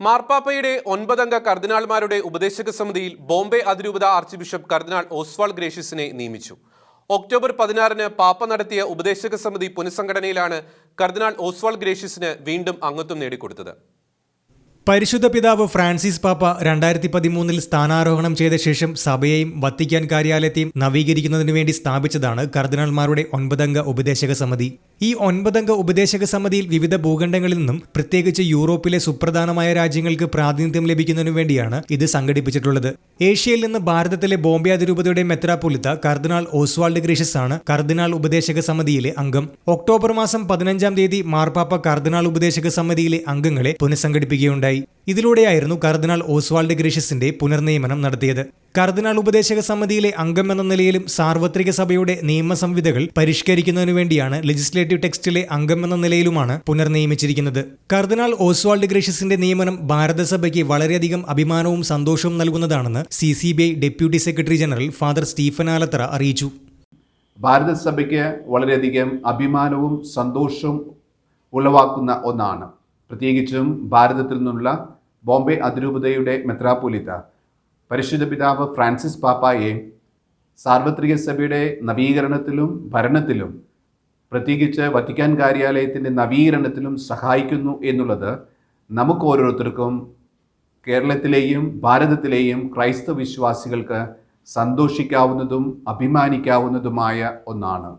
മാർപ്പാപ്പയുടെ ഒൻപതംഗ കർദിനാൾമാരുടെ ഉപദേശക സമിതിയിൽ ബോംബെ അതിരൂപത ആർച്ച് ബിഷപ്പ് കർദിനാൾ ഓസ്വാൾ ഗ്രേഷ്യസിനെ നിയമിച്ചു. ഒക്ടോബർ പതിനാറിന് പാപ്പ നടത്തിയ ഉപദേശക സമിതി പുനഃസംഘടനയിലാണ് കർദിനാൾ ഓസ്വാൾ ഗ്രേഷ്യസിന് വീണ്ടും അംഗത്വം നേടിക്കൊടുത്തത്. പരിശുദ്ധ പിതാവ് ഫ്രാൻസിസ് പാപ്പ രണ്ടായിരത്തി പതിമൂന്നിൽ സ്ഥാനാരോഹണം ചെയ്ത ശേഷം സഭയെയും വത്തിക്കാൻ കാര്യാലയത്തെയും നവീകരിക്കുന്നതിനു വേണ്ടി സ്ഥാപിച്ചതാണ് കർദിനാൾമാരുടെ ഒൻപതംഗ ഉപദേശക സമിതി. ഈ ഒൻപതംഗ ഉപദേശക സമിതിയിൽ വിവിധ ഭൂഖണ്ഡങ്ങളിൽ നിന്നും പ്രത്യേകിച്ച് യൂറോപ്പിലെ സുപ്രധാനമായ രാജ്യങ്ങൾക്ക് പ്രാതിനിധ്യം ലഭിക്കുന്നതിനു വേണ്ടിയാണ് ഇത് സംഘടിപ്പിച്ചിട്ടുള്ളത്. ഏഷ്യയിൽ നിന്ന് ഭാരതത്തിലെ ബോംബെ അതിരൂപതയുടെ മെത്രാപൊലിത്ത കർദിനാൾ ഓസ്വാൾഡ് ഗ്രീഷസ് ആണ് കർദിനാൾ ഉപദേശക സമിതിയിലെ അംഗം. ഒക്ടോബർ മാസം പതിനഞ്ചാം തീയതി മാർപ്പാപ്പ കർദിനാൾ ഉപദേശക സമിതിയിലെ അംഗങ്ങളെ പുനഃസംഘടിപ്പിക്കുകയുണ്ടായി. ഇതിലൂടെയായിരുന്നു കർദിനാൾ ഓസ്വാൾഡ് ഗ്രേഷ്യസിന്റെ പുനർനിയമനം നടത്തിയത്. കർദിനാൾ ഉപദേശക സമിതിയിലെ അംഗം എന്ന നിലയിലും സാർവത്രിക സഭയുടെ നിയമസംവിധകൾ പരിഷ്കരിക്കുന്നതിനു വേണ്ടിയാണ് ലെജിസ്ലേറ്റീവ് ടെക്സ്റ്റിലെ അംഗം എന്ന നിലയിലുമാണ് പുനർനിയമിച്ചിരിക്കുന്നത്. കർദിനാൾ ഓസ്വാൾഡ് ഗ്രേഷ്യസിന്റെ നിയമനം ഭാരതസഭയ്ക്ക് വളരെയധികം അഭിമാനവും സന്തോഷവും നൽകുന്നതാണെന്ന് C C B I deputy secretary general father Stephen Alathara അറിയിച്ചു. ഭാരതസഭയ്ക്ക് വളരെയധികം അഭിമാനവും സന്തോഷവും ഉളവാക്കുന്ന ഒന്നാണ്. പ്രത്യേകിച്ചും ഭാരതത്തിൽ നിന്നുള്ള ബോംബെ അതിരൂപതയുടെ മെത്രാപ്പൊലിത്ത. പരിശുദ്ധ പിതാവ് ഫ്രാൻസിസ് പാപ്പായെ സാർവത്രിക സഭയുടെ നവീകരണത്തിലും ഭരണത്തിലും പ്രത്യേകിച്ച് വത്തിക്കാൻ കാര്യാലയത്തിന്റെ നവീകരണത്തിലും സഹായിക്കുന്നു എന്നുള്ളത് നമുക്ക് ഓരോരുത്തർക്കും കേരളത്തിലെയും ഭാരതത്തിലെയും ക്രൈസ്തവ വിശ്വാസികൾക്ക് സന്തോഷിക്കാവുന്നതും അഭിമാനിക്കാവുന്നതുമായ ഒന്നാണ്.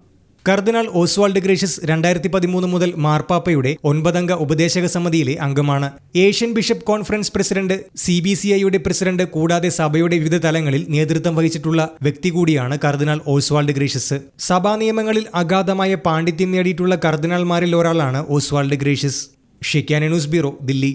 കർദിനാൾ ഓസ്വാൾഡ് ഗ്രേഷ്യസ് രണ്ടായിരത്തി പതിമൂന്ന് മുതൽ മാർപ്പാപ്പയുടെ ഒൻപതംഗ ഉപദേശക സമിതിയിലെ അംഗമാണ്. Asian bishop conference president C B C ഐയുടെ പ്രസിഡന്റ് കൂടാതെ സഭയുടെ വിവിധ തലങ്ങളിൽ നേതൃത്വം വഹിച്ചിട്ടുള്ള വ്യക്തി കൂടിയാണ് കർദിനാൾ ഓസ്വാൾഡ് ഗ്രേഷ്യസ്. സഭാ നിയമങ്ങളിൽ അഗാധമായ പാണ്ഡിത്യം നേടിയിട്ടുള്ള കർദിനാൾമാരിൽ ഒരാളാണ് Oswald Gracias. Shekinah news bureau Delhi.